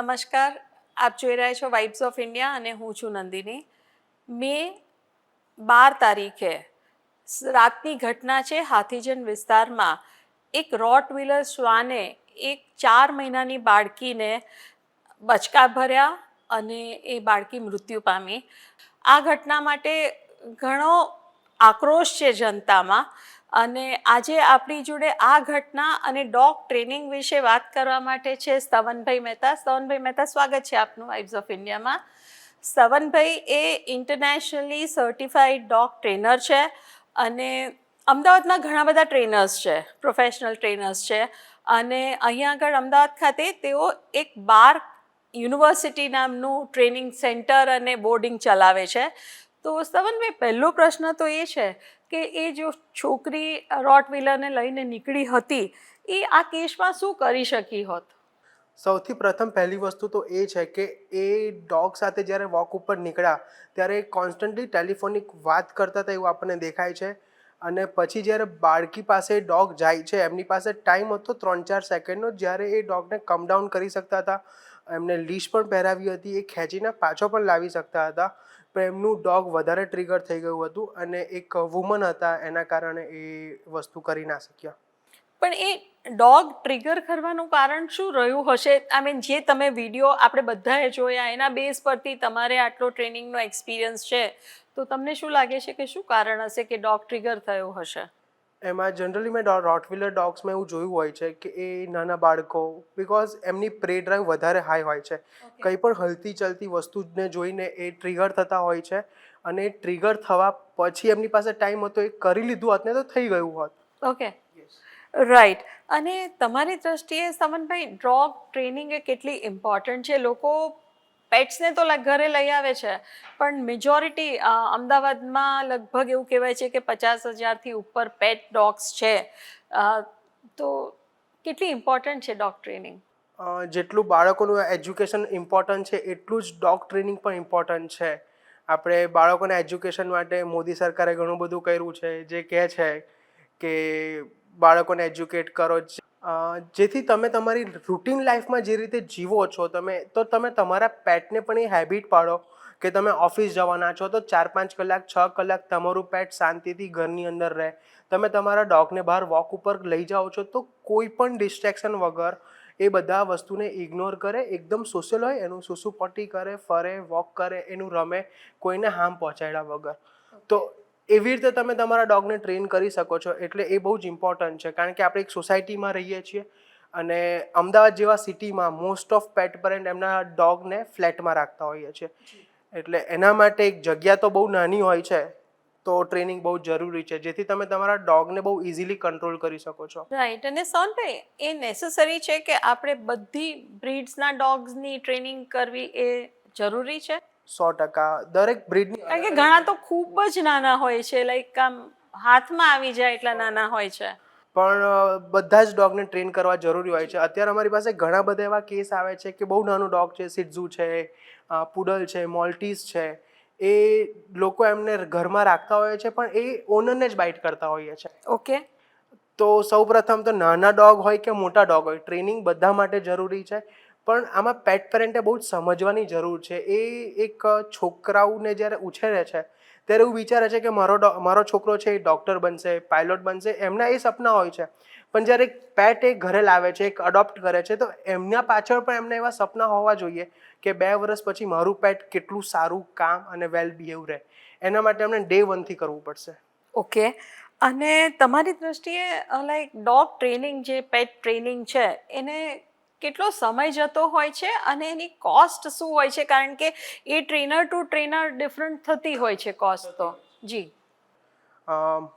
નમસ્કાર, આપ જોઈ રહ્યા છો વાઇબ્સ ઓફ ઇન્ડિયા અને હું છું નંદિની. મે બાર તારીખે રાતની ઘટના છે હાથીજન વિસ્તારમાં. એક રોટ વ્હીલર શ્વાને એક ચાર મહિનાની બાળકીને બચકા ભર્યા અને એ બાળકી મૃત્યુ પામી. આ ઘટના માટે ઘણો આક્રોશ છે જનતામાં. અને આજે આપણી જોડે આ ઘટના અને ડોગ ટ્રેનિંગ વિશે વાત કરવા માટે છે સ્તવનભાઈ મહેતા. સ્તવનભાઈ મહેતા, સ્વાગત છે આપનું વાઇબ્સ ઓફ ઇન્ડિયામાં સ્તવનભાઈ એ ઇન્ટરનેશનલી સર્ટિફાઈડ ડોગ ટ્રેનર છે અને અમદાવાદમાં ઘણા બધા ટ્રેનર્સ છે પ્રોફેશનલ ટ્રેનર્સ છે. અને અહીંયા આગળ અમદાવાદ ખાતે તેઓ એક બાર યુનિવર્સિટી નામનું ટ્રેનિંગ સેન્ટર અને બોર્ડિંગ ચલાવે છે. તો સ્તવનભાઈ, પહેલો પ્રશ્ન તો એ છે કે એ જો છોકરી રોટ વ્હીલરને લઈને નીકળી હતી, એ આ કેસમાં શું કરી શકી હોત? સૌથી પ્રથમ પહેલી વસ્તુ તો એ છે કે એ ડોગ સાથે જ્યારે વોક ઉપર નીકળ્યા, ત્યારે કોન્સ્ટન્ટલી ટેલિફોનિક વાત કરતા હતા એવું આપણને દેખાય છે. અને પછી જ્યારે બાળકી પાસે ડોગ જાય છે, એમની પાસે ટાઈમ હતો ત્રણ ચાર સેકન્ડનો, જ્યારે એ ડોગને કમ ડાઉન કરી શકતા હતા. એમને લીશ પણ પહેરાવી હતી, એ ખેંચીને પાછો પણ લાવી શકતા હતા. પણ એમનું ડોગ વધારે ટ્રિગર થઈ ગયું હતું અને એક વુમન હતા, એના કારણે એ વસ્તુ કરી ના શક્યા. પણ એ ડોગ ટ્રિગર કરવાનું કારણ શું રહ્યું હશે? આઈ મીન જે તમે વીડિયો આપણે બધાએ જોયા, એના બેઝ પરથી તમારે આટલો ટ્રેનિંગનો એક્સપિરિયન્સ છે. તો તમને શું લાગે છે કે શું કારણ હશે કે ડોગ ટ્રિગર થયો હશે? એમાં જનરલી મેં રોટવિલર ડોગ્સમાં એવું જોયું હોય છે કે એ નાના બાળકો બિકોઝ એમની પ્રે ડ્રાઈવ વધારે હાઈ હોય છે. કંઈ પણ હલતી ચલતી વસ્તુને જોઈને એ ટ્રિગર થતા હોય છે અને ટ્રિગર થવા પછી એમની પાસે ટાઈમ હતો એ કરી લીધું હોત ને તો થઈ ગયું હોત. ઓકે રાઈટ અને તમારી દ્રષ્ટિએ સમનભાઈ ડોગ ટ્રેનિંગ એ કેટલી ઇમ્પોર્ટન્ટ છે? લોકો પેટ્સને તો ઘરે લઈ આવે છે, પણ મેજોરિટી અમદાવાદમાં લગભગ એવું કહેવાય છે કે પચાસ હજારથી ઉપર પેટ ડોગ્સ છે. તો કેટલી ઇમ્પોર્ટન્ટ છે ડોગ ટ્રેનિંગ જેટલું બાળકોનું એજ્યુકેશન ઇમ્પોર્ટન્ટ છે, એટલું જ ડોગ ટ્રેનિંગ પણ ઇમ્પોર્ટન્ટ છે. આપણે બાળકોને એજ્યુકેશન માટે મોદી સરકારે ઘણું બધું કર્યું છે, જે કહે છે કે બાળકોને એજ્યુકેટ કરો જ- જેથી તમે તમારી રૂટીન લાઈફમાં જે રીતે જીવો છો, તમે, તો તમે તમારા પેટને પણ એ હેબિટ પાડો કે તમે ઓફિસ જવાના છો, તો ચાર પાંચ કલાક, છ કલાક તમારું પેટ શાંતિથી ઘરની અંદર રહે. તમે તમારા ડોગને બહાર વોક ઉપર લઈ જાઓ છો, તો કોઈ પણ ડિસ્ટ્રેક્શન વગર એ બધા વસ્તુને ઇગ્નોર કરે, એકદમ સોશિયલ હોય, એનું સુસુપોટી કરે, ફરે વોક કરે, એનું રમે, કોઈને હાર્મ પહોંચાડ્યા વગર. તો એવી રીતે તમે તમારા ડોગને ટ્રેન કરી શકો છો એટલે એ બહુ જ ઇમ્પોર્ટન્ટ છે. કારણ કે આપણે એક સોસાયટીમાં રહીએ છીએ અને અમદાવાદ જેવા સિટીમાં મોસ્ટ ઓફ પેટ પેરેન્ટ એમના ડોગને ફ્લેટમાં રાખતા હોઈએ છીએ. એટલે એના માટે એક જગ્યા તો બહુ નાની હોય છે તો ટ્રેનિંગ બહુ જરૂરી છે. જેથી તમે તમારા ડોગને બહુ ઇઝીલી કંટ્રોલ કરી શકો છો. રાઈટ અને સોનભાઈ એ નેસેસરી છે કે આપણે બધી બ્રીડ્સના ડોગ્સની ટ્રેનિંગ કરવી એ જરૂરી છે? સો ટકા. દરેક બ્રીડની કારણ કે ઘણા તો ખૂબ જ નાના હોય છે લાઈક આમ હાથમાં આવી જાય એટલા નાના હોય છે. પણ બધા જ ડોગને ટ્રેન કરવા જરૂરી હોય છે. અત્યારે અમારી પાસે ઘણા બધા એવા કેસ આવે છે કે બહુ નાનું ડોગ છે સિડઝુ છે પુડલ છે મોલ્ટીસ છે. એ લોકો એમને ઘરમાં રાખતા હોય છે પણ એ ઓનરને જ બાઇટ કરતા હોઈએ છે. ઓકે તો સૌપ્રથમ તો નાના ડોગ હોય કે મોટા ડોગ હોય ટ્રેનિંગ બધા માટે જરૂરી છે. પણ આમાં પેટ પેરેન્ટે બહુ જ સમજવાની જરૂર છે. એ એક છોકરાઓને જ્યારે ઉછેરે છે, ત્યારે એવું વિચારે છે કે મારો મારો છોકરો છે એ ડૉક્ટર બનશે પાયલોટ બનશે, એમના એ સપના હોય છે. પણ જ્યારે એક પેટ એ ઘરે લાવે છે, એક અડોપ્ટ કરે છે, તો એમના પાછળ પણ એમને એવા સપના હોવા જોઈએ કે બે વર્ષ પછી મારું પેટ કેટલું સારું, કામ અને વેલ બિહેવ રહે. એના માટે એમને ડે વનથી કરવું પડશે. ઓકે. અને તમારી દ્રષ્ટિએ લાઈક ડોગ ટ્રેનિંગ જે પેટ ટ્રેનિંગ છે, એને કેટલો સમય જતો હોય છે અને એની કોસ્ટ શું હોય છે? કારણ કે એ ટ્રેનર ટુ ટ્રેનર ડિફરન્ટ થતી હોય છે કોસ્ટ તો. જી.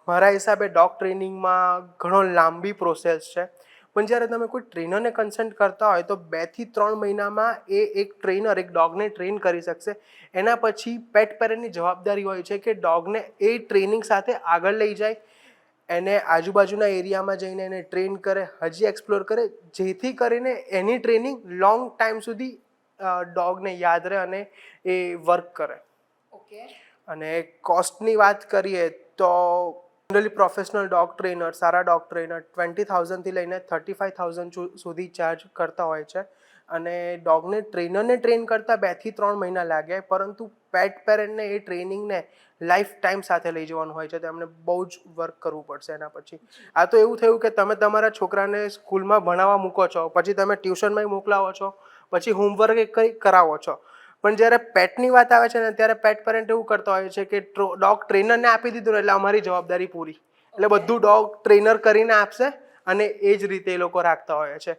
મારા હિસાબે ડોગ ટ્રેનિંગમાં ઘણો લાંબી પ્રોસેસ છે. પણ જ્યારે તમે કોઈ ટ્રેનરને કન્સલ્ટ કરતા હોય તો બેથી ત્રણ મહિનામાં એ એક ટ્રેનર એક ડોગને ટ્રેન કરી શકશે. એના પછી પેટ પેરેન્ટની જવાબદારી હોય છે કે ડોગને એ ટ્રેનિંગ સાથે આગળ લઈ જાય. એને આજુબાજુના એરિયામાં જઈને એને ટ્રેન કરે હજી એક્સપ્લોર કરે જેથી કરીને એની ટ્રેનિંગ લોંગ ટાઈમ સુધી ડોગને યાદ રહે અને એ વર્ક કરે. ઓકે. અને કોસ્ટની વાત કરીએ તો જનરલી પ્રોફેશનલ ડોગ ટ્રેનર સારા ડોગ ટ્રેનર ટ્વેન્ટી થાઉઝન્ડથી લઈને થર્ટી ફાઇવ થાઉઝન્ડ સુધી ચાર્જ કરતા હોય છે. અને ડોગને ટ્રેનરને ટ્રેન કરતાં બેથી ત્રણ મહિના લાગે પરંતુ પેટ પેરેન્ટને એ ટ્રેનિંગને લાઈફ ટાઈમ સાથે લઈ જવાનું હોય છે તો એમને બહુ જ વર્ક કરવું પડશે એના પછી. આ તો એવું થયું કે તમે તમારા છોકરાને સ્કૂલમાં ભણાવવા મૂકો છો પછી તમે ટ્યુશનમાં મોકલાવો છો પછી હોમવર્ક કંઈ કરાવો છો. પણ જ્યારે પેટની વાત આવે છે ને ત્યારે પેટ પેરેન્ટ એવું કરતા હોય છે કે ડોગ ટ્રેનરને આપી દીધું ને એટલે અમારી જવાબદારી પૂરી. એટલે બધું ડોગ ટ્રેનર કરીને આપશે અને એ જ રીતે એ લોકો રાખતા હોય છે.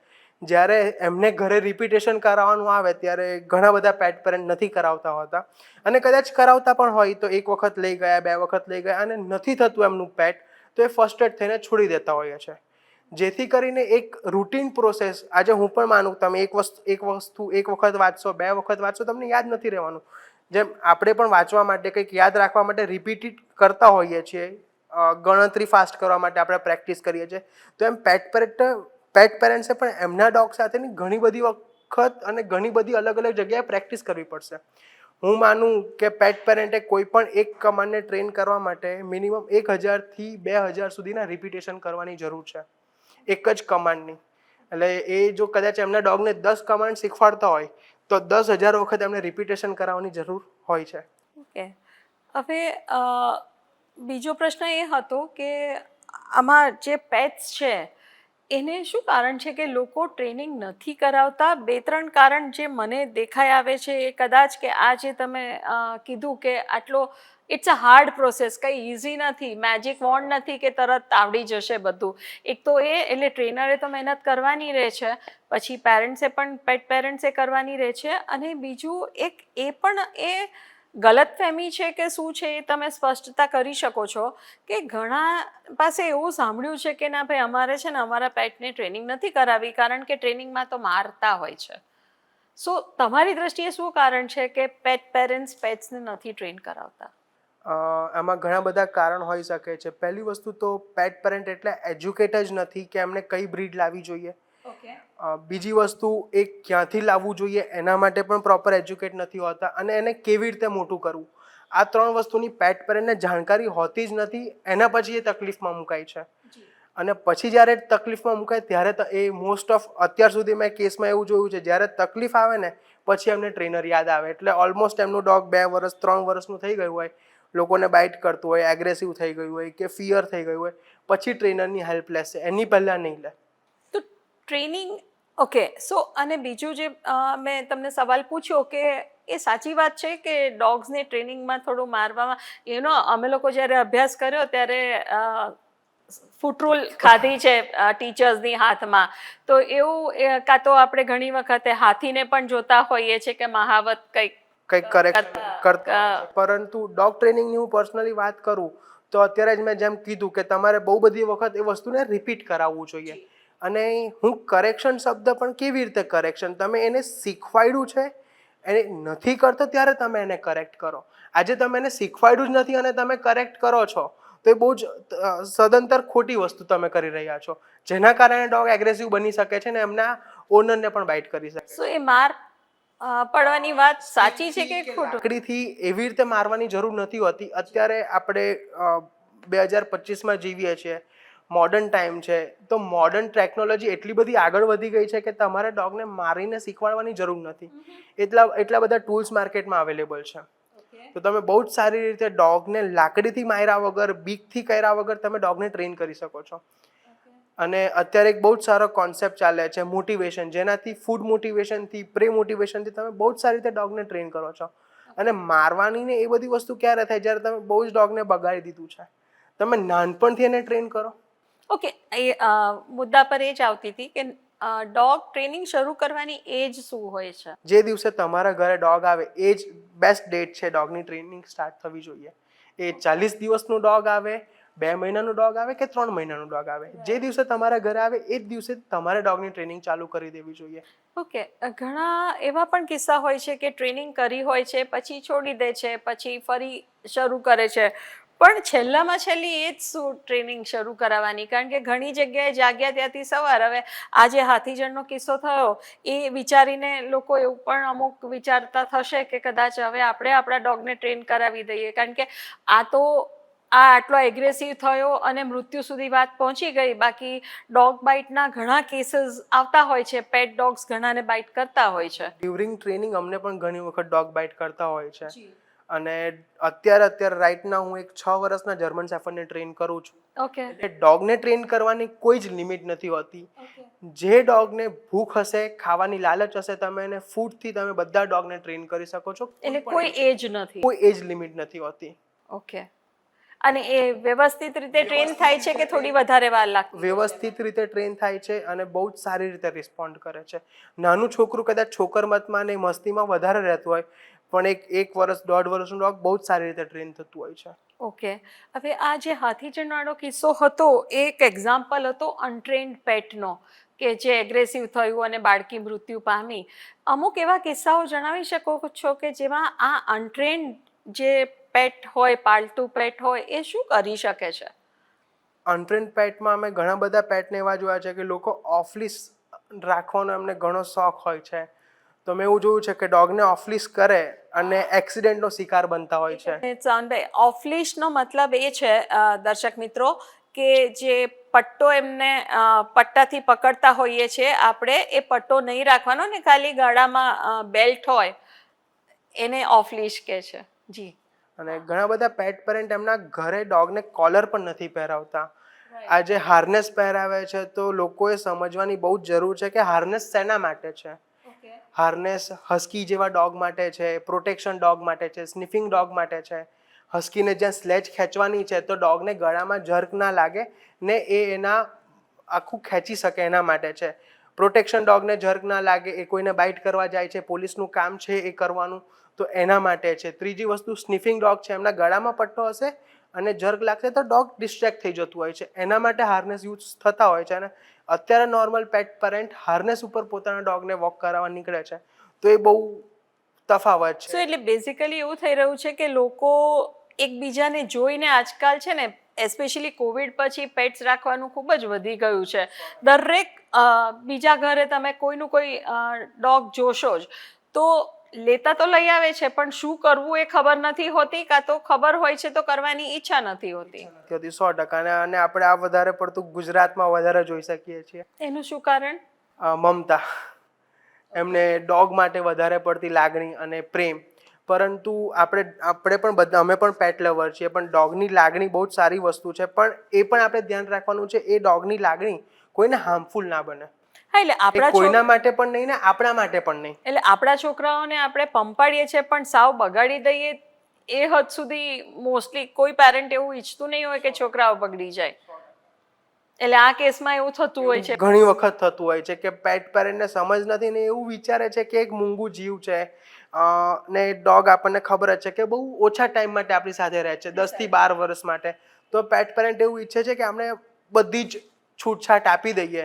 જ્યારે એમને ઘરે રિપીટેશન કરાવવાનું આવે, ત્યારે ઘણા બધા પેટ પેરેન્ટ નથી કરાવતા હોતા. અને કદાચ કરાવતા પણ હોય, તો એક વખત લઈ ગયા, બે વખત લઈ ગયા, અને નથી થતું એમનું પેટ તો એ ફર્સ્ટેડ થઈને છોડી દેતા હોઈએ છે. જેથી કરીને એક રૂટીન પ્રોસેસ આજે હું પણ માનું, તમે એક વસ્તુ એક વસ્તુ, એક વખત વાંચશો, બે વખત વાંચશો, તમને યાદ નથી રહેવાનું. જેમ આપણે પણ વાંચવા માટે કંઈક યાદ રાખવા માટે રિપીટેડ કરતા હોઈએ છીએ ગણતરી ફાસ્ટ કરવા માટે આપણે પ્રેક્ટિસ કરીએ છીએ, તો એમ પેટ પેરેન્ટ પેટ પેરેન્ટ્સે પણ એમના ડોગ સાથેની ઘણી બધી વખત અને ઘણી બધી અલગ અલગ જગ્યાએ પ્રેક્ટિસ કરવી પડશે. હું માનું કે પેટ પેરેન્ટે કોઈ પણ એક કમાન્ડને ટ્રેન કરવા માટે મિનિમમ એક હજારથી બે હજાર સુધીના રિપીટેશન કરવાની જરૂર છે. એક જ કમાન્ડની એટલે એ જો કદાચ એમના ડોગને દસ કમાન્ડ શીખવાડતા હોય, તો દસ હજાર વખત એમને રિપીટેશન કરાવવાની જરૂર હોય છે. ઓકે. હવે બીજો પ્રશ્ન એ હતો કે આમાં જે પેટ્સ છે એને શું કારણ છે કે લોકો ટ્રેનિંગ નથી કરાવતા? બે ત્રણ કારણ જે મને દેખાઈ આવે છે એ કદાચ કે આ જે તમે કીધું કે આટલો ઇટ્સ અ હાર્ડ પ્રોસેસ કંઈ ઇઝી નથી મેજિક વોન્ડ નથી કે તરત આવડી જશે બધું. એક તો એ, એટલે ટ્રેનરે તો મહેનત કરવાની રહે છે, પછી પેરેન્ટ્સે પણ પેટ પેરેન્ટ્સે કરવાની રહે છે, અને બીજું એક એ પણ એ ગલતફહેમી છે કે શું છે એ તમે સ્પષ્ટતા કરી શકો છો? કે ઘણા પાસે એવું સાંભળ્યું છે કે ના ભાઈ, અમારે છે ને અમારા પેટને ટ્રેનિંગ નથી કરાવી કારણ કે ટ્રેનિંગમાં તો મારતા હોય છે. સો, તમારી દ્રષ્ટિએ શું કારણ છે કે પેટ પેરેન્ટ્સ પેટ્સને નથી ટ્રેન કરાવતા? આમાં ઘણા બધા કારણ હોઈ શકે છે. પહેલી વસ્તુ તો પેટ પેરેન્ટ એટલે એજ્યુકેટ જ નથી કે એમને કઈ બ્રીડ લાવવી જોઈએ. બીજી વસ્તુ એ ક્યાંથી લાવવું જોઈએ એના માટે પણ પ્રોપર એજ્યુકેટ નથી હોતા અને એને કેવી રીતે મોટું કરવું? આ ત્રણ વસ્તુની પેટ પેરેન્ટને જાણકારી હોતી જ નથી એના પછી એ તકલીફમાં મુકાય છે. અને પછી જ્યારે તકલીફમાં મુકાય ત્યારે તો એ મોસ્ટ ઓફ અત્યાર સુધી મેં કેસમાં એવું જોયું છે જ્યારે તકલીફ આવે ને પછી એમને ટ્રેનર યાદ આવે. એટલે ઓલમોસ્ટ એમનું ડોગ બે વર્ષ ત્રણ વર્ષનું થઈ ગયું હોય લોકોને બાઇટ કરતું હોય એગ્રેસિવ થઈ ગયું હોય કે ફિયર થઈ ગયું હોય પછી ટ્રેનરની હેલ્પ લેશે એની પહેલાં નહીં લે. ટ્રેનિંગ ઓકે સો અને બીજું જે મેં તમને સવાલ પૂછ્યો કે એ સાચી વાત છે કે ડોગ્સને ટ્રેનિંગમાં થોડું મારવામાં એનો અમે લોકો જ્યારે અભ્યાસ કર્યો ત્યારે ફૂટરૂલ ખાધી છે ટીચર્સની હાથમાં. તો એવું કાં તો આપણે ઘણી વખતે હાથીને પણ જોતા હોઈએ છીએ કે મહાવત કંઈક કંઈક કરેક્ટ કરતા પરંતુ ડોગ ટ્રેનિંગની હું પર્સનલી વાત કરું તો અત્યારે જ મેં જેમ કીધું કે તમારે બહુ બધી વખત એ વસ્તુને રિપીટ કરાવવું જોઈએ. અને હું કરેક્શન શબ્દ પણ કેવી રીતે કરેક્શન તમે એને શીખવાડ્યું છે? એને નથી કરતો ત્યારે તમે એને કરેક્ટ કરો. આજે તમે એને શીખવાડ્યું જ નથી અને તમે કરેક્ટ કરો છો તો એ બહુ જ સદંતર ખોટી વસ્તુ તમે કરી રહ્યા છો. જેના કારણે ડોગ એગ્રેસિવ બની શકે છે ને એમના ઓનરને પણ બાઇટ કરી શકે. સો એ માર પડવાની વાત સાચી છે કે ખોટું? લાકડીથી એવી રીતે મારવાની જરૂર નથી હોતી. અત્યારે આપણે બે હજાર પચીસમાં જીવીએ છીએ. મોડર્ન ટાઈમ છે. તો મોડર્ન ટેકનોલોજી એટલી બધી આગળ વધી ગઈ છે કે તમારે ડોગને મારીને શીખવાડવાની જરૂર નથી. એટલા એટલા બધા ટૂલ્સ માર્કેટમાં અવેલેબલ છે. તો તમે બહુ જ સારી રીતે ડોગને લાકડીથી માર્યા વગર બીકથી કર્યા વગર તમે ડોગને ટ્રેન કરી શકો છો. અને અત્યારે એક બહુ જ સારો કોન્સેપ્ટ ચાલે છે મોટિવેશન જેનાથી ફૂડ મોટિવેશનથી પ્રે મોટિવેશનથી તમે બહુ જ સારી રીતે ડોગને ટ્રેન કરો છો. અને મારવાની ને એ બધી વસ્તુ ક્યારે થાય? જ્યારે તમે બહુ જ ડોગને બગાડી દીધું છે. તમે નાનપણથી એને ટ્રેન કરો. ઓકે એ મુદ્દા પર એ જ આવતી હતી કે ડોગ ટ્રેનિંગ શરૂ કરવાની એજ શું હોય છે? જે દિવસે તમારા ઘરે ડોગ આવે એ જ બેસ્ટ ડેટ છે ડોગની ટ્રેનિંગ સ્ટાર્ટ થવી જોઈએ. એ ચાલીસ દિવસનું ડોગ આવે બે મહિનાનું ડોગ આવે કે ત્રણ મહિનાનું ડોગ આવે? જે દિવસે તમારા ઘરે આવે એ જ દિવસે તમારે ડોગની ટ્રેનિંગ ચાલુ કરી દેવી જોઈએ. ઓકે ઘણા એવા પણ કિસ્સા હોય છે કે ટ્રેનિંગ કરી હોય છે પછી છોડી દે છે પછી ફરી શરૂ કરે છે. પણ છેલ્લામાં છેલ્લી એ જ શું ટ્રેનિંગ શરૂ કરાવવાની. કારણ કે ઘણી જગ્યાએ જાગ્યા ત્યાંથી સવાર. હવે આજે હાથીજણનો કિસ્સો થયો. એ વિચારીને લોકો એવું પણ અમુક વિચારતા થશે કે કદાચ હવે આપણે આપણા ડોગને ટ્રેન કરાવી દઈએ. કારણ કે આ તો આ આટલો એગ્રેસિવ થયો અને મૃત્યુ સુધી વાત પહોંચી ગઈ. બાકી ડોગ બાઇટના ઘણા કેસીસ આવતા હોય છે. પેટ ડોગ્સ ઘણાને બાઇટ કરતા હોય છે. ડ્યુરિંગ ટ્રેનિંગ અમને પણ ઘણી વખત ડોગ બાઇટ કરતા હોય છે. અને અત્યારે અત્યારે રાઈટ ના હું એક છ વર્ષના જર્મન સેફરને ટ્રેન કરું છું. ઓકે એટલે ડોગને ટ્રેન કરવાની કોઈ જ લિમિટ નથી હોતી. જે ડોગને ભૂખ હશે ખાવાની લાલચ હશે તમે એને ફૂડથી તમે બધા ડોગને ટ્રેન કરી શકો છો. એટલે કોઈ એજ નથી. કોઈ એજ લિમિટ નથી હોતી. ઓકે અને એ વ્યવસ્થિત રીતે ટ્રેન થાય છે કે થોડી વધારે વાર લાગતી વ્યવસ્થિત રીતે ટ્રેન થાય છે અને બહુ જ સારી રીતે રિસ્પોન્ડ કરે છે. નાનું છોકરું કદાચ છોકર મતમાં ને મસ્તીમાં વધારે રહેતું હોય પણ એક એક વર્ષ દોઢ વર્ષનું ડોગ બહુ જ સારી રીતે ટ્રેન થતું હોય છે. ઓકે હવે આ જે હાથી હાથીજનવાળો કિસ્સો હતો એ એક એક્ઝામ્પલ હતો અનટ્રેન્ડ પેટનો કે જે એગ્રેસિવ થયું અને બાળકી મૃત્યુ પામી. અમુક એવા કિસ્સાઓ જણાવી શકો છો કે જેમાં આ અનટ્રેન્ડ જે પેટ હોય પાલતુ પેટ હોય એ શું કરી શકે છે? અનટ્રેન્ડ પેટમાં અમે ઘણા બધા પેટને એવા જોયા છે કે લોકો ઓફલિસ રાખવાનો એમને ઘણો શોખ હોય છે. તો મેં એવું જોયું છે કે ડોગને ઓફલિસ કરે અને એક્સિડન્ટનો શિકાર બનતા હોય છે. ચાંદભાઈ ઓફલિશનો મતલબ એ છે દર્શક મિત્રો કે જે પટ્ટો એમને પટ્ટાથી પકડતા હોઈએ છીએ આપણે એ પટ્ટો નહીં રાખવાનો ને ખાલી ગાળામાં બેલ્ટ હોય એને ઓફલિશ કહે છે. જી. અને ઘણા બધા પેટ પેરેન્ટ એમના ઘરે ડોગને કોલર પણ નથી પહેરાવતા. આજે હાર્નેસ પહેરાવે છે તો લોકોએ સમજવાની બહુ જ જરૂર છે કે હાર્નેસ શેના માટે છે? હાર્નેસ હસ્કી જેવા ડોગ માટે છે, પ્રોટેક્શન ડોગ માટે છે, સ્નિફિંગ ડોગ માટે છે. હસ્કીને જ્યાં સ્લેજ ખેંચવાની છે તો ડોગને ગળામાં જર્ક ના લાગે ને એ એના આખું ખેંચી શકે એના માટે છે. પ્રોટેક્શન ડોગને જર્ક ના લાગે, એ કોઈને બાઇટ કરવા જાય છે, પોલીસનું કામ છે એ કરવાનું તો એના માટે છે. ત્રીજી વસ્તુ સ્નિફિંગ ડોગ છે એમના ગળામાં પટ્ટો હશે અને જર્ક લાગશે તો ડોગ ડિસ્ટ્રેક્ટ થઈ જતું હોય છે. એના માટે હાર્નેસ યુઝ થતા હોય છે અને અત્યારે નોર્મલ પેટ પેરેન્ટ હાર્નેસ ઉપર પોતાના ડોગને વોક કરાવવા નીકળે છે. તો એ બહુ તફાવત છે. એટલે બેઝિકલી એવું થઈ રહ્યું છે કે લોકો એકબીજાને જોઈને આજકાલ છે ને એસ્પેશિયલી કોવિડ પછી પેટ્સ રાખવાનું ખૂબ જ વધી ગયું છે. દરેક બીજા ઘરે તમે કોઈનું કોઈ ડોગ જોશો જ, તો લેતા તો લઈ આવે છે પણ શું કરવું એ ખબર નથી હોતી કાં તો ખબર હોય છે તો કરવાની ઈચ્છા નથી હોતી. હોતી સો ટકા અને આપણે આ વધારે પડતું ગુજરાતમાં વધારે જોઈ શકીએ છીએ. એનું શું કારણ? મમતા. એમને ડોગ માટે વધારે પડતી લાગણી અને પ્રેમ. પરંતુ આપણે આપણે પણ બધા અમે પણ પેટ લવર છીએ પણ ડોગની લાગણી બહુ જ સારી વસ્તુ છે પણ એ પણ આપણે ધ્યાન રાખવાનું છે એ ડોગની લાગણી કોઈને હાર્મફુલ ના બને. હા એટલે આપણા કોઈના માટે પણ નહીં ને આપણા માટે પણ નહીં. એટલે આપણા છોકરાઓને આપણે પંપાડીએ છીએ પણ સાવ બગાડી દઈએ એ હદ સુધી મોસ્ટલી કોઈ પેરેન્ટ એવું ઈચ્છતું નહીં હોય કે છોકરાઓ બગડી જાય. એટલે આ કેસમાં એવું થતું હોય છે. ઘણી વખત થતું હોય છે કે પેટ પેરેન્ટને સમજ નથી ને એવું વિચારે છે કે એક મૂંગું જીવ છે ને ડોગ આપણને ખબર જ છે કે બહુ ઓછા ટાઈમ માટે આપણી સાથે રહે છે દસથી બાર વર્ષ માટે. તો પેટ પેરેન્ટ એવું ઈચ્છે છે કે આપણે બધી જ છૂટછાટ આપી દઈએ.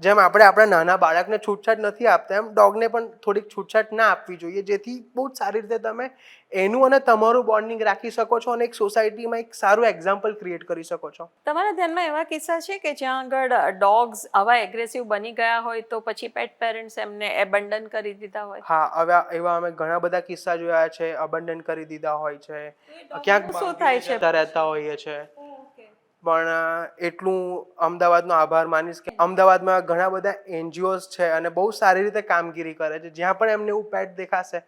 જેમ આપણે આપણા નાના બાળકને છૂટછાટ નથી આપતા એમ ડોગને પણ થોડીક છૂટછાટ ના આપવી જોઈએ. જેથી બહુ જ સારી રીતે તમે એનું અને તમારું બોન્ડિંગ રાખી શકો છો અને એક સોસાયટીમાં એક સારું એક્ઝામ્પલ ક્રિએટ કરી શકો છો. તમારા ધ્યાનમાં એવા કિસ્સા છે કે જ્યાં આગળ ડોગ્સ આવા એગ્રેસિવ બની ગયા હોય તો પછી પેટ પેરેન્ટ્સ એમને એબન્ડન કરી દીધા હોય? હા હવે એવા અમે ઘણા બધા કિસ્સા જોયા છે અબંડન કરી દીધા હોય છે. ક્યાંક શું થાય છે? રહેતા હોઈએ છે. પણ એટલું અમદાવાદનો આભાર માનીશ કે અમદાવાદમાં ઘણા બધા એનજીઓસ છે અને બહુ સારી રીતે કામગીરી કરે છે. જ્યાં પણ એમને એવું પેટ દેખાશે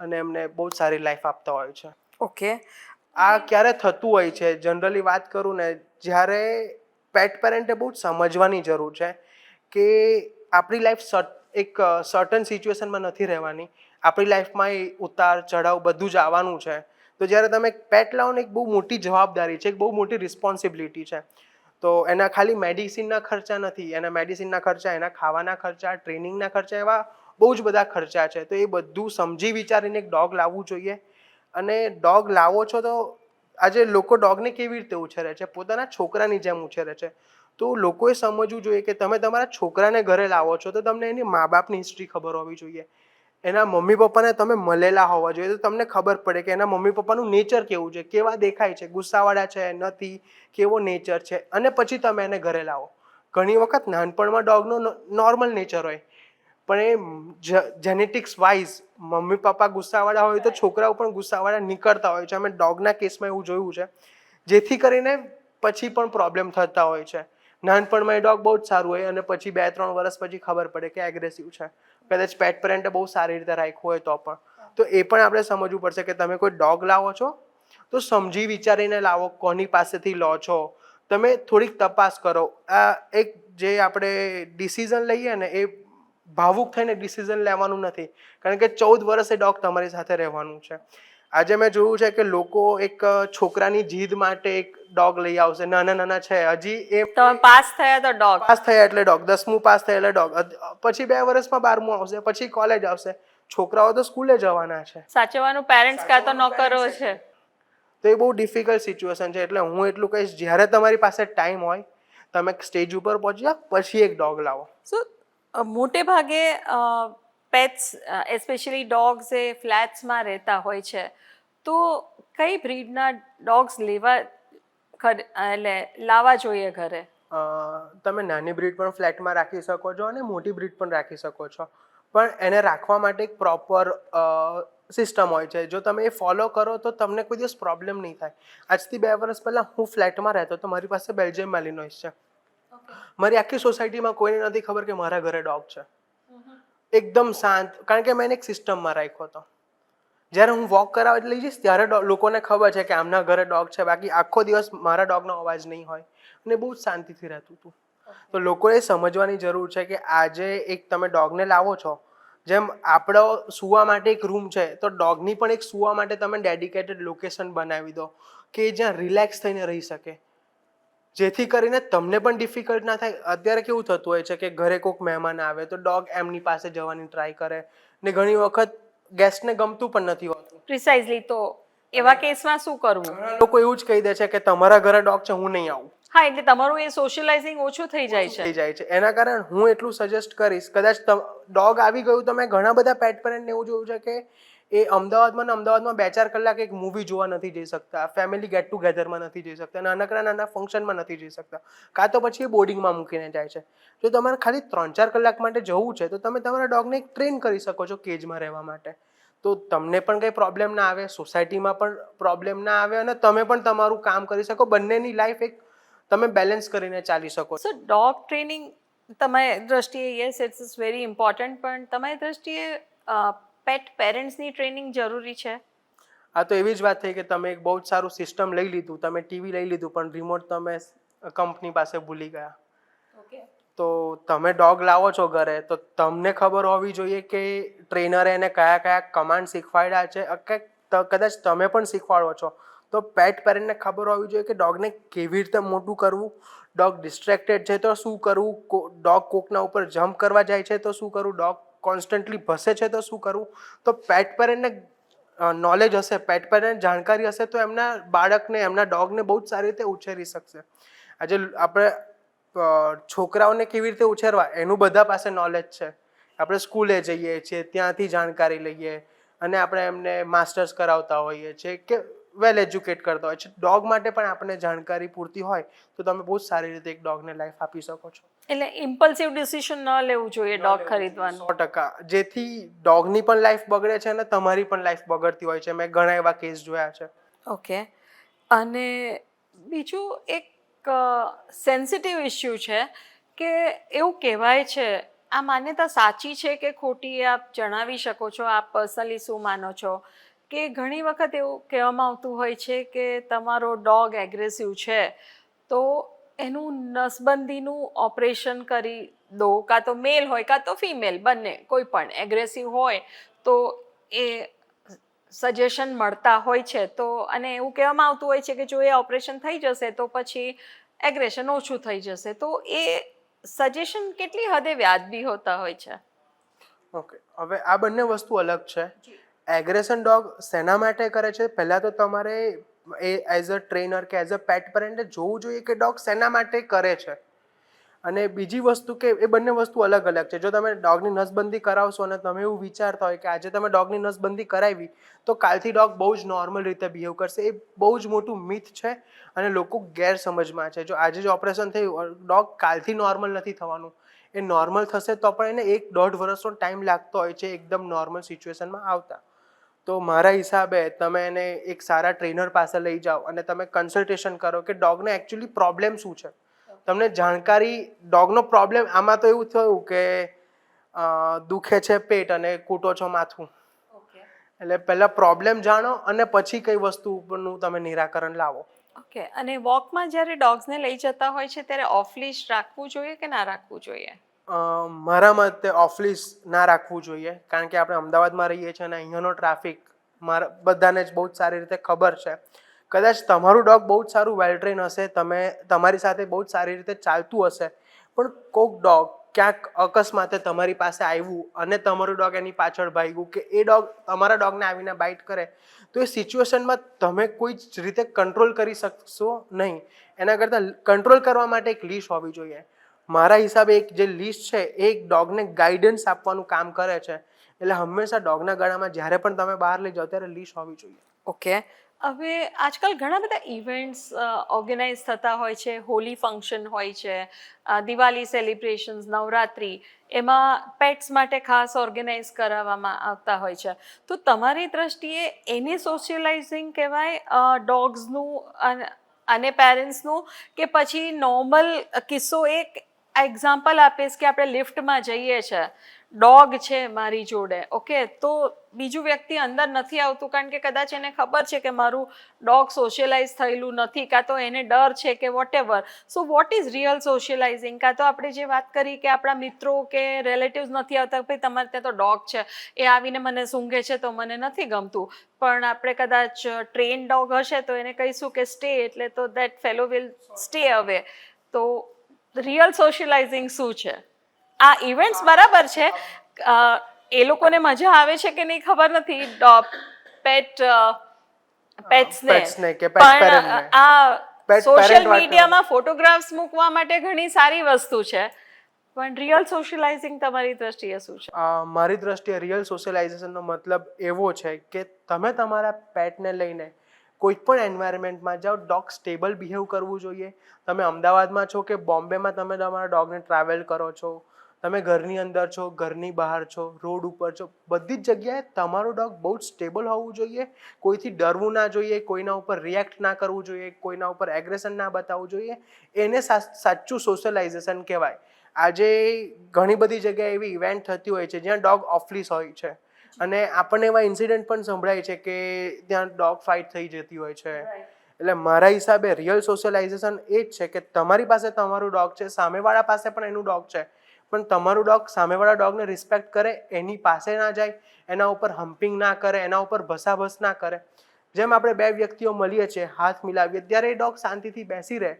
અને એમને બહુ સારી લાઈફ આપતા હોય છે. ઓકે. આ ક્યારે થતું હોય છે? જનરલી વાત કરું ને જ્યારે પેટ પેરેન્ટે બહુ સમજવાની જરૂર છે કે આપણી લાઈફ એક સર્ટન સિચ્યુએશનમાં નથી રહેવાની. આપણી લાઈફમાં એ ઉતાર ચઢાવ બધું જ આવવાનું છે. તો જ્યારે તમે પેટ લાવો ને એક બહુ મોટી જવાબદારી છે, એક બહુ મોટી રિસ્પોન્સિબિલિટી છે. તો એના ખાલી મેડિસિનના ખર્ચા નથી, એના મેડિસિનના ખર્ચા, એના ખાવાના ખર્ચા ટ્રેનિંગના ખર્ચા એવા બહુ જ બધા ખર્ચા છે. તો એ બધું સમજી વિચારીને એક ડોગ લાવવું જોઈએ. અને ડોગ લાવો છો તો આજે લોકો ડોગને કેવી રીતે ઉછેરે છે? પોતાના છોકરાની જેમ ઉછેરે છે. તો લોકોએ સમજવું જોઈએ કે તમે તમારા છોકરાને ઘરે લાવો છો તો તમને એની મા બાપની હિસ્ટ્રી ખબર હોવી જોઈએ. એના મમ્મી પપ્પાને તમે મળેલા હોવા જોઈએ. તો તમને ખબર પડે કે એના મમ્મી પપ્પાનું નેચર કેવું છે? કેવા દેખાય છે? ગુસ્સાવાળા છે, નથી? કેવો નેચર છે? અને પછી તમે એને ઘરે લાવો. ઘણી વખત નાનપણમાં ડોગનો નોર્મલ નેચર હોય. પણ એ જેનેટિક્સ વાઇઝ મમ્મી પપ્પા ગુસ્સાવાળા હોય તો છોકરાઓ પણ ગુસ્સાવાળા નીકળતા હોય છે. અમે ડોગના કેસમાં એવું જોયું છે. જેથી કરીને પછી પણ પ્રોબ્લેમ થતા હોય છે. નાનપણમાં એ ડોગ બહુ જ સારું હોય અને પછી બે ત્રણ વર્ષ પછી ખબર પડે કે એગ્રેસિવ છે. કદાચ પેટ પેરેન્ટે બહુ સારી રીતે રાખ્યું હોય તો પણ. તો એ પણ આપણે સમજવું પડશે કે તમે કોઈ ડોગ લાવો છો, તો સમજી વિચારીને લાવો કોની પાસેથી લો છો. તમે થોડીક તપાસ કરો. આ એક જે આપણે ડિસિઝન લઈએ ને એ ભાવુક થઈને ડિસિઝન લેવાનું નથી. કારણ કે ચૌદ વર્ષ ડોગ તમારી સાથે રહેવાનું છે. આજે મેં જોયું છે કે લોકો એક છોકરાની જીદ માટે એક ડોગ લઈ આવશે. નાના નાના છે. હજી એ તમે પાસ થયા તો ડોગ. પાસ થયા એટલે ડોગ. દસમું પાસ થયા એટલે ડોગ. પછી બે વર્ષમાં બારમું આવશે પછી કોલેજ આવશે. છોકરાઓ તો સ્કૂલે જવાના છે. સાચવવાનું પેરેન્ટ્સ કાં તો નોકરો છે. તો એ બહુ ડિફિકલ્ટ સિચ્યુએશન છે. એટલે હું એટલું કહીશ જ્યારે તમારી પાસે ટાઈમ હોય તમે સ્ટેજ ઉપર પહોંચી જાઓ પછી એક ડોગ લાવો. સો મોટે ભાગે પેટ્સ એસ્પેશિયલી ડોગ્સ એ ફ્લેટ્સમાં રહેતા હોય છે. તો કઈ બ્રીડના ડોગ્સ લેવા એટલે લાવવા જોઈએ ઘરે? તમે નાની બ્રીડ પણ ફ્લેટમાં રાખી શકો છો અને મોટી બ્રીડ પણ રાખી શકો છો. પણ એને રાખવા માટે એક પ્રોપર સિસ્ટમ હોય છે. જો તમે એ ફોલો કરો તો તમને કોઈ દિવસ પ્રોબ્લેમ નહીં થાય. આજથી બે વર્ષ પહેલાં હું ફ્લેટમાં રહેતો તો મારી પાસે બેલ્જિયમ મેલિનોઇસ છે. મારી આખી સોસાયટીમાં કોઈને નથી ખબર કે મારા ઘરે ડોગ છે. એકદમ શાંત. કારણ કે મેં એને એક સિસ્ટમમાં રાખ્યો હતો. જ્યારે હું વોક કરાવવા એટલે લઈ જઈશ ત્યારે લોકોને ખબર છે કે આમના ઘરે ડોગ છે. બાકી આખો દિવસ મારા ડોગનો અવાજ નહીં હોય. અને બહુ જ શાંતિથી રહેતું હતું. તો લોકોએ સમજવાની જરૂર છે કે આજે એક તમે ડોગને લાવો છો. જેમ આપણો સૂવા માટે એક રૂમ છે તો ડોગની પણ એક સૂવા માટે તમે ડેડિકેટેડ લોકેશન બનાવી દો. કે જ્યાં રિલેક્સ થઈને રહી શકે. જેથી કરીને તમને પણ ડિફિકલ્ટ ના થાય. અત્યારે કેવું થતું હોય છે કે ઘરે કોઈક મહેમાન આવે તો ડોગ એમની પાસે જવાની ટ્રાય કરે ને ઘણી વખત ગેસ્ટને ગમતું પણ નથી હોતું. પ્રિસાઇઝલી તો એવા કેસમાં શું કરવું? લોકો એવું જ કહી દે છે કે તમારા ઘરે ડોગ છે હું નહીં આવું. હા એટલે તમારું એ સોશિયલાઇઝિંગ ઓછું થઈ જાય છે. થઈ જાય છે. એના કારણે હું એટલું સજેસ્ટ કરીશ કદાચ ડોગ આવી ગયું તો મેં ઘણા બધા પેટ પેરેન્ટને એવું જોયું છે કે એ અમદાવાદમાં ને અમદાવાદમાં બે ચાર કલાક એક મૂવી જોવા નથી જઈ શકતા. ફેમિલી ગેટ ટુગેધરમાં નથી જઈ શકતા નાનકડા નાના ફંક્શનમાં નથી જઈ શકતા. કાં તો પછી એ બોર્ડિંગમાં મૂકીને જાય છે. જો તમારે ખાલી ત્રણ ચાર કલાક માટે જવું છે, તો તમે તમારા ડોગને એક ટ્રેન કરી શકો છો કેજમાં રહેવા માટે. તો તમને પણ કંઈ પ્રોબ્લેમ ના આવે સોસાયટીમાં પણ પ્રોબ્લેમ ના આવે અને તમે પણ તમારું કામ કરી શકો. બંનેની લાઈફ એક તમે બેલેન્સ કરીને ચાલી શકો. સો ડોગ ટ્રેનિંગ તમારી દ્રષ્ટિએ yes it's is very important પણ તમારી દ્રષ્ટિએ પેટ પેરેન્ટ્સની ટ્રેનિંગ જરૂરી છે? આ તો એવી જ વાત થઈ કે તમે એક બહુ જ સારું સિસ્ટમ લઈ લીધું તમે ટીવી લઈ લીધું પણ રિમોટ તમે કંપની પાસે ભૂલી ગયા. તો તમે ડોગ લાવો છો ઘરે તો તમને ખબર હોવી જોઈએ કે ટ્રેનરે એને કયા કયા કમાન્ડ શીખવાડ્યા છે કદાચ તમે પણ શીખવાડો છો. તો પેટ પેરેન્ટને ખબર હોવી જોઈએ કે ડોગને કેવી રીતે મોટું કરવું ડોગ ડિસ્ટ્રેક્ટેડ છે તો શું કરવું ડોગ કોકના ઉપર જમ્પ કરવા જાય છે તો શું કરવું ડોગ કોન્સ્ટન્ટલી ભસે છે તો શું કરવું? તો પેટ પેરેન્ટને નોલેજ હશે પેટ પેરેન્ટ જાણકારી હશે તો એમના બાળકને, એમના ડોગને બહુ જ સારી રીતે ઉછેરી શકશે. આજે આપણે છોકરાઓને કેવી રીતે ઉછેરવા? એનું બધા પાસે નોલેજ છે. આપણે સ્કૂલે જઈએ છીએ, ત્યાંથી જાણકારી લઈએ અને આપણે એમને માસ્ટર્સ કરાવતા હોઈએ છીએ કે વેલ એજ્યુકેટ કરતા હોય છે. ડોગ માટે પણ આપણને જાણકારી પૂરતી હોય તો તમે બહુ સારી રીતે એક ડોગને લાઈફ આપી શકો છો. એટલે ઇમ્પલ્સિવ ડિસિઝન ન લેવું જોઈએ ડોગ ખરીદવાનું. સો ટકા. જેથી ડોગની પણ લાઈફ બગડે છે અને તમારી પણ લાઈફ બગડતી હોય છે. મેં ઘણા એવા કેસ જોયા છે. ઓકે. અને બીજું એક સેન્સિટિવ ઇસ્યુ છે કે એવું કહેવાય છે આ માન્યતા સાચી છે કે ખોટી એ આપ જણાવી શકો છો? આપ પર્સનલી શું માનો છો? કે ઘણી વખત એવું કહેવામાં આવતું હોય છે કે તમારો ડોગ એગ્રેસિવ છે તો એનું નસબંધીનું ઓપરેશન કરી દો કાં તો મેલ હોય કાં તો ફિમેલ બંને કોઈ પણ એગ્રેસિવ હોય તો એ સજેશન મળતા હોય છે. તો અને એવું કહેવામાં આવતું હોય છે કે જો એ ઓપરેશન થઈ જશે તો પછી એગ્રેશન ઓછું થઈ જશે. તો એ સજેશન કેટલી હદે વ્યાજબી હોતા હોય છે? ઓકે હવે આ બંને વસ્તુ અલગ છે. એગ્રેશન ડોગ શેના માટે કરે છે? પહેલાં તો તમારે એ એઝ અ ટ્રેનર કે એઝ અ પેટ પેરેન્ટે જોવું જોઈએ કે ડોગ શેના માટે કરે છે. અને બીજી વસ્તુ કે એ બંને વસ્તુ અલગ અલગ છે. જો તમે ડોગની નસબંધી કરાવશો અને તમે એવું વિચારતા હોય કે આજે તમે ડોગની નસબંધી કરાવી, તો કાલથી ડોગ બહુ જ નોર્મલ રીતે બિહેવ કરશે. એ બહુ જ મોટું મિથ છે અને લોકો ગેરસમજમાં છે. જો આજે જ ઓપરેશન થયું ડોગ કાલથી નોર્મલ નથી થવાનું. એ નોર્મલ થશે તો પણ એને એક દોઢ વર્ષનો ટાઈમ લાગતો હોય છે, એકદમ નોર્મલ સિચ્યુએશનમાં આવતા. તો મારા હિસાબે તમે એને એક સારા ટ્રેનર પાસે લઈ જાઓ અને તમે કન્સલ્ટેશન કરો કે ડોગને એકચ્યુઅલી પ્રોબ્લેમ શું છે. તમને જાણકારી ડોગનો પ્રોબ્લેમ આમાં તો એવું થયું કે દુખે છે પેટ અને કૂટો છો માથું. એટલે પહેલાં પ્રોબ્લેમ જાણો અને પછી કઈ વસ્તુ ઉપરનું તમે નિરાકરણ લાવો. ઓકે. અને વોકમાં જ્યારે ડોગ્સને લઈ જતા હોય છે ત્યારે ઓફ લીશ રાખવું જોઈએ કે ના રાખવું જોઈએ? મારા મતે ઓફિસ ના રાખવું જોઈએ. કારણ કે આપણે અમદાવાદમાં રહીએ છીએ અને અહીંયાનો ટ્રાફિક મારા, બધાને જ બહુ જ સારી રીતે ખબર છે. કદાચ તમારું ડોગ બહુ જ સારું વેલ ટ્રેન હશે, તમે, તમારી સાથે બહુ જ સારી રીતે ચાલતું હશે. પણ કોક ડોગ ક્યાંક અકસ્માતે તમારી પાસે આવ્યું અને તમારું ડોગ એની પાછળ ભાગ્યું કે એ ડોગ તમારા ડોગને આવીને બાઇટ કરે, તો એ સિચ્યુએશનમાં તમે કોઈ જ રીતે કંટ્રોલ કરી શકશો નહીં. એના કરતાં કંટ્રોલ કરવા માટે એક લીશ હોવી જોઈએ. મારા હિસાબે એક જે લિસ્ટ છે એ એક ડોગને ગાઈડન્સ આપવાનું કામ કરે છે, એટલે હંમેશા ડોગના ગળામાં જ્યારે પણ તમે બહાર લઈ જાઓ, ત્યારે લિસ્ટ હોવી જોઈએ. ઓકે હવે આજકાલ ઘણા બધા ઇવેન્ટ્સ ઓર્ગેનાઇઝ થતા હોય છે, હોલી ફંક્શન હોય છે દિવાળી સેલિબ્રેશન્સ નવરાત્રી, એમાં પેટ્સ માટે ખાસ ઓર્ગેનાઇઝ કરાવવામાં આવતા હોય છે. તો તમારી દ્રષ્ટિએ એને સોશિયલાઇઝિંગ કહેવાય ડોગ્સનું અને પેરેન્ટ્સનું કે પછી નોર્મલ કિસ્સો એક એક્ઝામ્પલ આપીશ કે આપણે લિફ્ટમાં જઈએ છે. ડોગ છે મારી જોડે ઓકે તો બીજું વ્યક્તિ અંદર નથી આવતું કારણ કે કદાચ એને ખબર છે કે મારું ડોગ સોશિયલાઇઝ થયેલું નથી, કાં તો એને ડર છે કે whatever so what is real socialising કાં તો આપણે જે વાત કરી કે આપણા મિત્રો કે રિલેટિવ્સ નથી આવતા ભાઈ તમારે ત્યાં તો ડોગ છે, એ આવીને મને સૂંઘે છે તો મને નથી ગમતું. પણ આપણે કદાચ ટ્રેન ડોગ હશે તો એને કહીશું કે સ્ટે એટલે તો દેટ ફેલો વિલ સ્ટે અવે તો રિયલ સોશિયલાઇઝિંગ શું છે? આ ઇવેન્ટ્સ બરાબર છે. એ લોકોને મજા આવે છે કે નહીં ખબર નથી. પેટ પેટ્સને. પણ આ સોશિયલ મીડિયામાં ફોટોગ્રાફ્સ મૂકવા માટે ઘણી સારી વસ્તુ છે. પણ રિયલ સોશિયલાઇઝિંગ તમારી દ્રષ્ટિએ શું છે? મારી દ્રષ્ટિએ રિયલ સોશિયલાઇઝેશનનો મતલબ એવો છે કે તમે તમારા પેટને લઈને કોઈ પણ એન્વાયરમેન્ટમાં જાઓ ડોગ સ્ટેબલ બિહેવ કરવું જોઈએ. તમે અમદાવાદમાં છો કે બોમ્બેમાં તમે તમારા ડોગને ટ્રાવેલ કરો છો, તમે ઘરની અંદર છો, ઘરની બહાર છો, રોડ ઉપર છો, બધી જ જગ્યાએ તમારું ડોગ બહુ જ સ્ટેબલ હોવું જોઈએ. કોઈથી ડરવું ના જોઈએ, કોઈના ઉપર રિએક્ટ ના કરવું જોઈએ, કોઈના ઉપર એગ્રેશન ના બતાવવું જોઈએ. એને સાચું સોશિયલાઇઝેશન કહેવાય. આજે ઘણી બધી જગ્યાએ એવી ઇવેન્ટ થતી હોય છે જ્યાં ડોગ ઓફલીસ હોય છે. અને આપણને એવા ઇન્સિડન્ટ પણ સંભળાય છે કે ત્યાં ડોગ ફાઇટ થઈ જતી હોય છે. એટલે મારા હિસાબે રિયલ સોશિયલાઇઝેશન એ જ છે કે તમારી પાસે તમારું ડોગ છે સામેવાળા પાસે પણ એનું ડોગ છે. પણ તમારું ડોગ સામેવાળા ડોગને રિસ્પેક્ટ કરે એની પાસે ના જાય એના ઉપર હમ્પિંગ ના કરે એના ઉપર ભસાભસ ના કરે. જેમ આપણે બે વ્યક્તિઓ મળીએ છીએ હાથ મિલાવીએ ત્યારે એ ડોગ શાંતિથી બેસી રહે.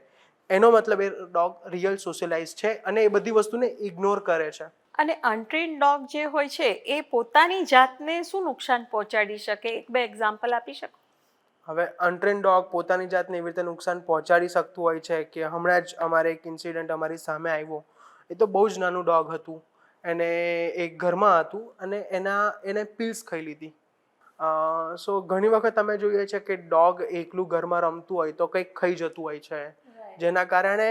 એનો મતલબ એ ડોગ રિયલ સોશિયલાઇઝ છે અને એ બધી વસ્તુને ઇગ્નોર કરે છે. અને અનટ્રેન ડોગ જે હોય છે એ પોતાની જાતને શું નુકસાન પહોંચાડી શકે? એક બે એક્ઝામ્પલ આપી શકો? હવે અનટ્રેન ડોગ પોતાની જાતને એવી રીતે નુકસાન પહોંચાડી શકતું હોય છે કે હમણાં જ અમારે એક ઇન્સિડન્ટ અમારી સામે આવ્યો. એ તો બહુ જ નાનું ડોગ હતું. એને એક ઘરમાં હતું અને એના એને પિલ્સ ખાઈ લીધી. સો ઘણી વખત અમે જોઈએ છે કે ડોગ એકલું ઘરમાં રમતું હોય તો કંઈક ખાઈ જતું હોય છે. જેના કારણે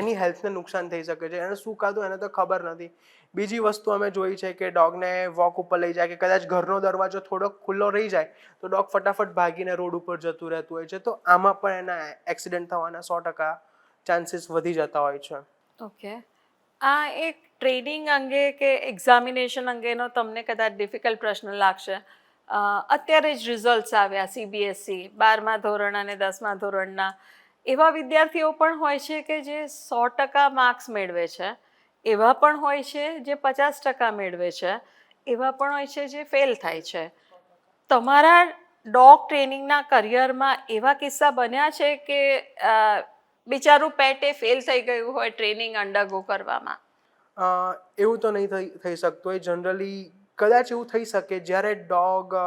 એની હેલ્થને નુકસાન થઈ શકે છે. એને શું ખાધું એને તો ખબર નથી. બીજી વસ્તુ અમે જોઈ છે કે ડોગને વોક ઉપર લઈ જાય કે કદાચ ઘરનો દરવાજો થોડોક ખુલ્લો રહી જાય તો ડોગ ફટાફટ ભાગીને રોડ ઉપર જતું રહેતું હોય છે. તો આમાં પણ એના એક્સિડન્ટ થવાના સો ટકા ચાન્સીસ વધી જતા હોય છે. ઓકે. આ એક ટ્રેનિંગ અંગે કે એક્ઝામિનેશન અંગેનો તમને કદાચ ડિફિકલ્ટ પ્રશ્ન લાગશે. અત્યારે જ રિઝલ્ટ્સ આવ્યા સીબીએસસી E, બારમા ધોરણ અને દસમા ધોરણના. એવા વિદ્યાર્થીઓ પણ હોય છે કે જે સો ટકા માર્ક્સ મેળવે છે, એવા પણ હોય છે જે પચાસ ટકા મેળવે છે, એવા પણ હોય છે જે ફેલ થાય છે. તમારા ડોગ ટ્રેનિંગના કરિયરમાં એવા કિસ્સા બન્યા છે કે બિચારું પેટે ફેલ થઈ ગયું હોય ટ્રેનિંગ અંડરગો કરવામાં? એવું તો નહીં થઈ શકતું હોય. જનરલી કદાચ એવું થઈ શકે જ્યારે ડોગ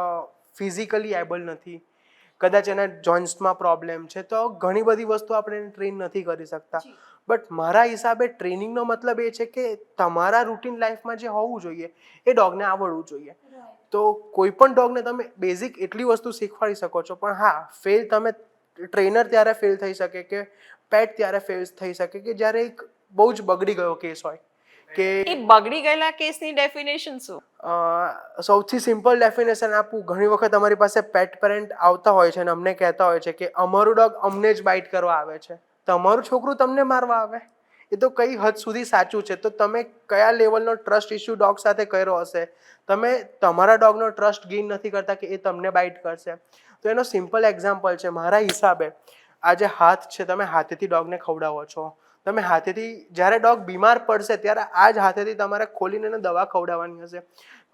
ફિઝિકલી એબલ નથી. કદાચ એના જોઇન્ટ્સમાં પ્રોબ્લેમ છે તો ઘણી બધી વસ્તુ આપણે ટ્રેન નથી કરી શકતા. બટ મારા હિસાબે ટ્રેનિંગનો મતલબ એ છે કે તમારા રૂટીન લાઈફમાં જે હોવું જોઈએ એ ડોગને આવડવું જોઈએ. તો કોઈ પણ ડોગને તમે બેઝિક એટલી વસ્તુ શીખવાડી શકો છો પણ હા ફેલ તમે ટ્રેનર ત્યારે ફેલ થઈ શકે કે પેટ ત્યારે ફેલ થઈ શકે કે જ્યારે એક બહુ જ બગડી ગયો કેસ હોય કે એ બગડી ગયેલા કેસની ડેફિનેશન શું? સૌથી સિમ્પલ ડેફિનેશન આપું. ઘણી વખત અમારી પાસે પેટ પેરેન્ટ આવતા હોય છે અને અમને કહેતા હોય છે કે અમારું ડોગ અમને જ બાઇટ કરવા આવે છે. તમારું છોકરું તમને મારવા આવે? એ તો કઈ હદ સુધી સાચું છે? તો તમે કયા લેવલનો ટ્રસ્ટ ઇસ્યુ ડોગ સાથે કર્યો હશે? તમે તમારા ડોગનો ટ્રસ્ટ ગેઇન નથી કરતા કે એ તમને બાઇટ કરશે? તો એનો સિમ્પલ એક્ઝામ્પલ છે મારા હિસાબે. આ જે હાથ છે, તમે હાથેથી ડોગને ખવડાવો છો. તમે હાથેથી જ્યારે ડોગ બીમાર પડશે ત્યારે આ જ હાથેથી તમારે ખોલીને એને દવા ખવડાવવાની હશે.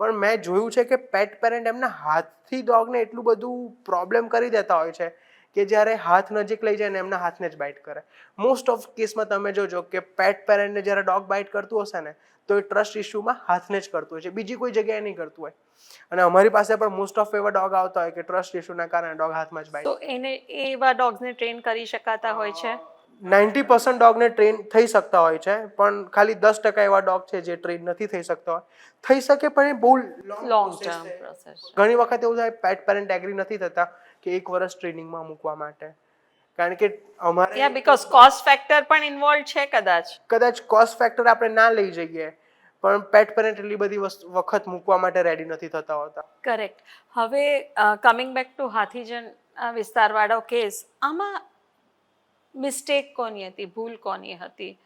પણ મેં જોયું છે કે પેટ પેરેન્ટ એમના હાથથી ડોગને એટલું બધું પ્રોબ્લેમ કરી દેતા હોય છે કે જ્યારે હાથ નજીક લઈ જાય ને એમના હાથને જ બાઇટ કરે. મોસ્ટ ઓફ કેસમાં તમે જોજો કે પેટ પેરેન્ટને જ્યારે ડોગ બાઇટ કરતું હશે ને, તો એ ટ્રસ્ટ ઇસ્યુમાં હાથને જ કરતું હોય છે. બીજી કોઈ જગ્યાએ નહીં કરતું હોય. અને અમારી પાસે પણ મોસ્ટ ઓફ એવા ડોગ આવતા હોય કે ટ્રસ્ટ ઇસ્યુના કારણે ડોગ હાથમાં જ બાઇટ તો એને એવા ડોગ્સને ટ્રેન કરી શકાતા હોય છે? નાઇન્ટી પર્સન્ટ ડોગને ટ્રેન થઈ શકતા હોય છે પણ ખાલી દસ ટકા એવા ડોગ છે જે ટ્રેન નથી થઈ શકતા હોય. થઈ શકે પણ એ બહુ લોંગ ટર્મ પ્રોસેસ ઘણી વખત એવું થાય પેટ પેરેન્ટ એગ્રી નથી થતા કે એક વર્ષ ટ્રેનિંગમાં મૂકવા માટે. કારણ કે અમારે યા બીકોઝ કોસ્ટ ફેક્ટર પણ ઇન્વોલ્વ છે કદાચ. કદાચ કોસ્ટ ફેક્ટર આપણે ના લઈ જઈએ પણ પેટ પેરેન્ટ એટલી બધી વસ્તુ વખત મૂકવા માટે રેડી નથી થતા હોતા. કરેક્ટ હવે કમિંગ બેક ટુ હાથીજન વિસ્તારવાળો કેસ આમાં મિસ્ટેક કોની હતી? ભૂલ કોની હતી?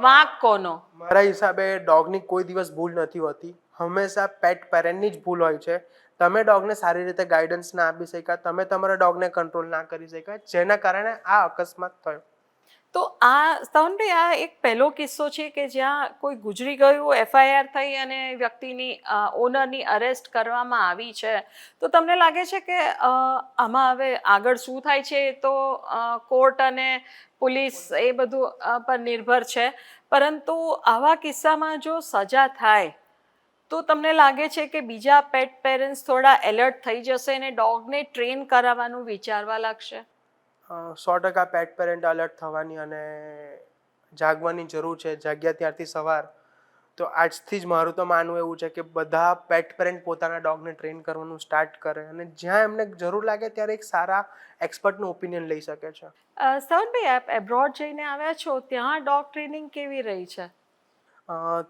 વાંક કોનો? મારા હિસાબે ડોગની કોઈ દિવસ ભૂલ નથી હોતી. હંમેશા પેટ પેરેન્ટની જ ભૂલ હોય છે. તમે ડોગને સારી રીતે ગાઈડન્સ ના આપી શક્યા. તમે તમારા ડોગને કંટ્રોલ ના કરી શક્યા. જેના કારણે આ અકસ્માત થયો. તો આ સ્તવનભાઈ આ એક પહેલો કિસ્સો છે કે જ્યાં કોઈ ગુજરી ગયું, એફઆઈઆર થઈ અને વ્યક્તિની ઓનરની અરેસ્ટ કરવામાં આવી છે. તો તમને લાગે છે કે આમાં હવે આગળ શું થાય છે? તો કોર્ટ અને પોલીસ એ બધું પર નિર્ભર છે. પરંતુ આવા કિસ્સામાં જો સજા થાય, તો તમને લાગે છે કે બીજા પેટ પેરેન્ટ્સ થોડા એલર્ટ થઈ જશે અને ડોગને ટ્રેન કરાવવાનું વિચારવા લાગશે? સો ટકા પેટ પેરેન્ટ અલર્ટ થવાની અને જાગવાની જરૂર છે જાગ્યા ત્યારથી સવાર. તો આજથી જ મારું તો માનવું એવું છે કે બધા પેટ પેરેન્ટ પોતાના ડોગને ટ્રેન કરવાનું સ્ટાર્ટ કરે અને જ્યાં એમને જરૂર લાગે ત્યારે એક સારા એક્સપર્ટનું ઓપિનિયન લઈ શકે છે. સવનભાઈ આપ એબ્રોડ જઈને આવ્યા છો ત્યાં ડોગ ટ્રેનિંગ કેવી રહી છે?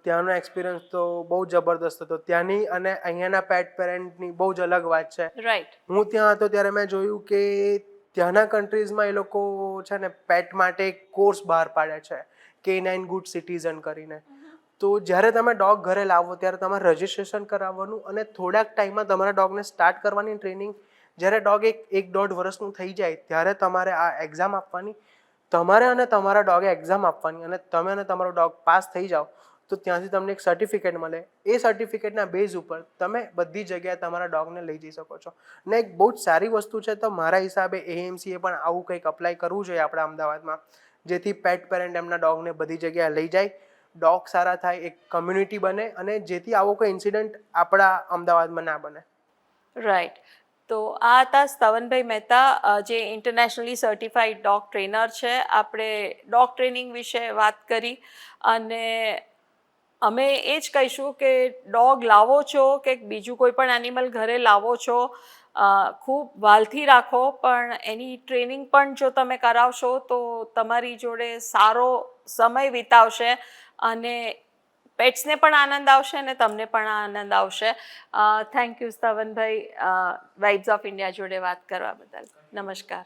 ત્યાંનો એક્સપિરિયન્સ તો બહુ જબરદસ્ત હતો. ત્યાંની અને અહીંયાના પેટ પેરેન્ટની બહુ જ અલગ વાત છે. રાઈટ હું ત્યાં હતો ત્યારે મેં જોયું કે ત્યાંના કન્ટ્રીઝમાં એ લોકો છે ને પેટ માટે એક કોર્સ બહાર પાડે છે કે નાઇન ગુડ સિટીઝન કરીને. તો જ્યારે તમે ડોગ ઘરે લાવો, ત્યારે તમારે રજિસ્ટ્રેશન કરાવવાનું અને થોડાક ટાઈમમાં તમારા ડોગને સ્ટાર્ટ કરવાની ટ્રેનિંગ જ્યારે ડોગ એક એક દોઢ વર્ષનું થઈ જાય, ત્યારે તમારે આ એક્ઝામ આપવાની. તમારે અને તમારા ડોગે એક્ઝામ આપવાની અને તમે અને તમારો ડોગ પાસ થઈ જાઓ. તો ત્યાંથી તમને એક સર્ટિફિકેટ મળે. એ સર્ટિફિકેટના બેઝ ઉપર તમે બધી જગ્યાએ તમારા ડોગને લઈ જઈ શકો છો. ને એક બહુ જ સારી વસ્તુ છે, તો મારા હિસાબે એએમસીએ પણ આવું કંઈક અપ્લાય કરવું જોઈએ આપણા અમદાવાદમાં. જેથી પેટ પેરેન્ટ એમના ડોગને બધી જગ્યાએ લઈ જાય. ડોગ સારા થાય, એક કમ્યુનિટી બને અને જેથી આવો કોઈ ઇન્સિડન્ટ આપણા અમદાવાદમાં ના બને. રાઈટ તો આ હતા સ્તવનભાઈ મહેતા જે ઇન્ટરનેશનલી સર્ટિફાઈડ ડોગ ટ્રેનર છે. આપણે ડોગ ટ્રેનિંગ વિશે વાત કરી અને અમે એ જ કહીશું કે ડોગ લાવો છો, કે બીજું કોઈ પણ એનિમલ ઘરે લાવો છો ખૂબ વાલથી રાખો, પણ એની ટ્રેનિંગ પણ જો તમે કરાવશો, તો તમારી જોડે સારો સમય વિતાવશે અને પેટ્સને પણ આનંદ આવશે અને તમને પણ આનંદ આવશે. Thank you સ્તવનભાઈ. Vibes of India જોડે વાત કરવા બદલ. નમસ્કાર.